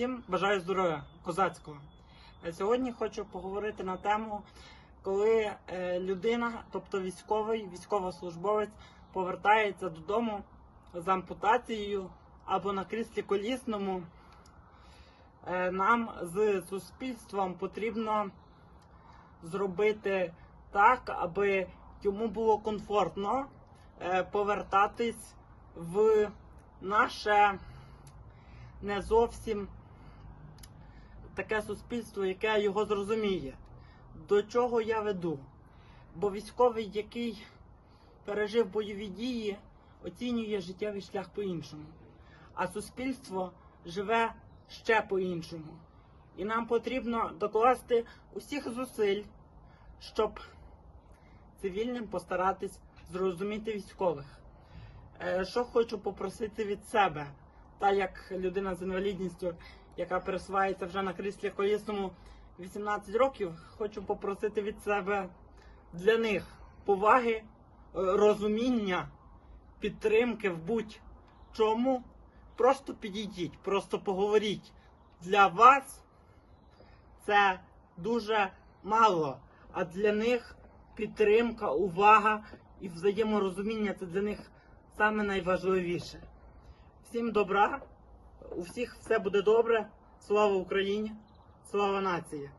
Всім бажаю здоров'я козацького. Е, Сьогодні хочу поговорити на тему, коли е, людина, тобто військовий, військовослужбовець, повертається додому з ампутацією або на кріслі колісному. Е, Нам з суспільством потрібно зробити так, аби йому було комфортно повертатись в наше не зовсім таке суспільство, яке його зрозуміє. До чого я веду? Бо військовий, який пережив бойові дії, оцінює життєвий шлях по-іншому. А суспільство живе ще по-іншому. І нам потрібно докласти усіх зусиль, щоб цивільним постаратись зрозуміти військових. Е, Що хочу попросити від себе, та як людина з інвалідністю, яка пересувається вже на кріслі колісному 18 років, хочу попросити від себе для них поваги, е, розуміння, підтримки в будь-чому. Просто підійдіть, просто поговоріть. Для вас це дуже мало, а для них підтримка, увага і взаєморозуміння це для них саме найважливіше. Всім добра, у всіх все буде добре. Слава Україні, слава нації!